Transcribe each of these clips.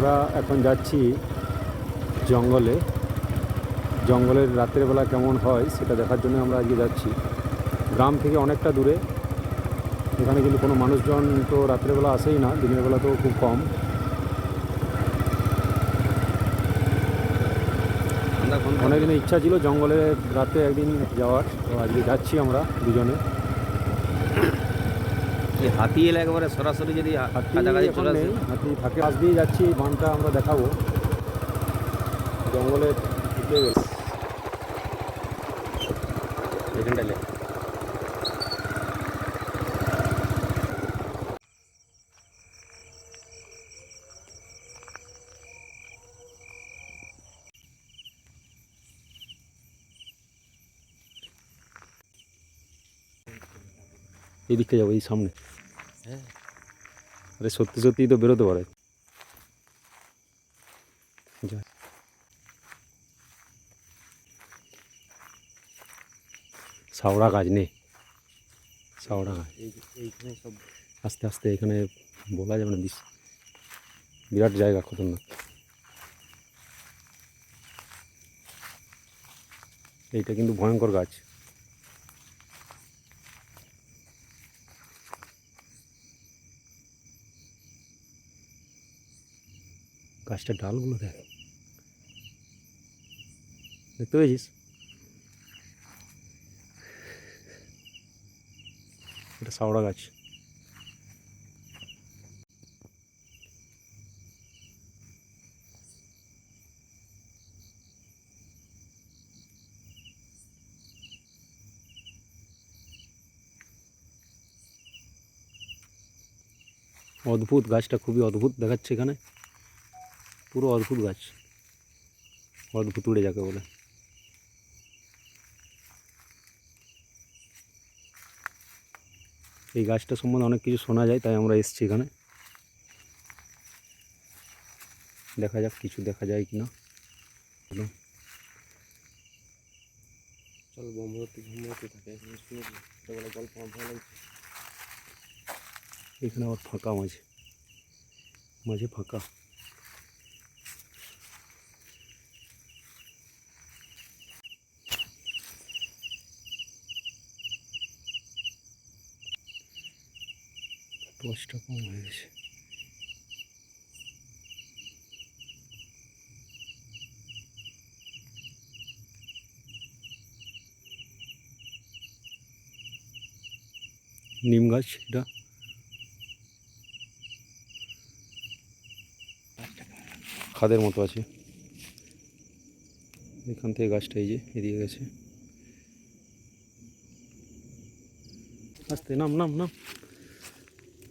আমরা এখন যাচ্ছি জঙ্গলে। জঙ্গলের রাতের বেলা কেমন হয় সেটা দেখার জন্য আমরা আজকে যাচ্ছি। গ্রাম থেকে অনেকটা দূরে। এখানে কিন্তু কোনো মানুষজন তো রাত্রেবেলা আসেই না দিনের বেলা তো খুব কম। অনেকদিনের ইচ্ছা ছিল জঙ্গলে রাতে একদিন যাওয়ার তো আজকে যাচ্ছি আমরা দুজনে। এই হাতি এলে একবারে সরাসরি যদি কাছাকাছি চলে আসে? হাতি থাকে পাশ দিয়ে যাচ্ছি বানটা আমরা দেখাবো। জঙ্গলে ঢুকে গেছে। এখানটা লে। এই দিকটা যাবো এই সামনে হ্যাঁ। আরে সত্যি সত্যিই তো বেরোতে পারে যা। শাওড়া গাছ নেই শাওড়া গাছ এই এইখানে সব আস্তে আস্তে এখানে বলা যাবে না বিশ বিরাট জায়গা খতরনাক এইটা কিন্তু ভয়ঙ্কর গাছ গাছটার ডালগুলো দেখ দেখতে পেয়েছিস এটা শাওড়া গাছ অদ্ভুত গাছটা খুবই অদ্ভুত দেখাচ্ছে এখানে পুরো অদ্ভুত গাছ অদ্ভুত উড়ে যাকে বলে এই গাছটা সম্বন্ধে অনেক কিছু শোনা যায় তাই আমরা এসেছি এখানে দেখা যাক কিছু দেখা যায় কি না চল বোমবতী ঘুমবতী থাকে এখানে শুনেছি ছোটবেলা গল্প আমার ভালো লাগছে এখানে আবার ফাঁকা মাঝে মাঝে ফাঁকা দশটা কম হয়ে গেছে। নিম গাছ, এটা? খাদের মতো আছে। এখান থেকে গাছটা এই যে এদিকে গেছে। আস্তে, নাম নাম নাম।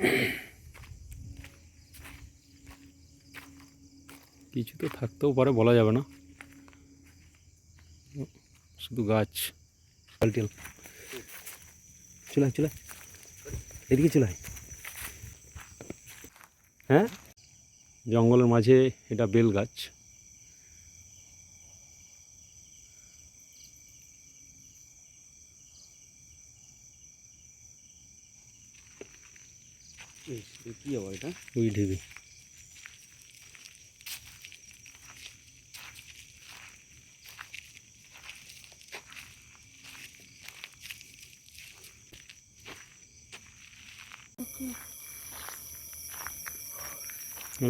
কিছু তো থাকতেও পারে, বলা যাবে না। শুধু গাছ। পাল্টেল চলে চলে এদিকে চলে হ্যাঁ? জঙ্গলের মাঝে এটা বেল গাছ। কি আবার এটা? ওই ঢিবি।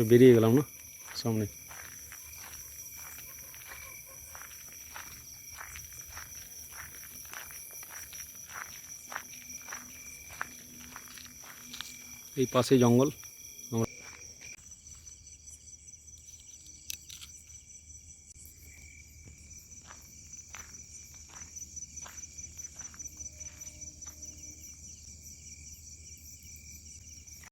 বেরিয়ে গেলাম না? সামনে। এই পাশে জঙ্গল।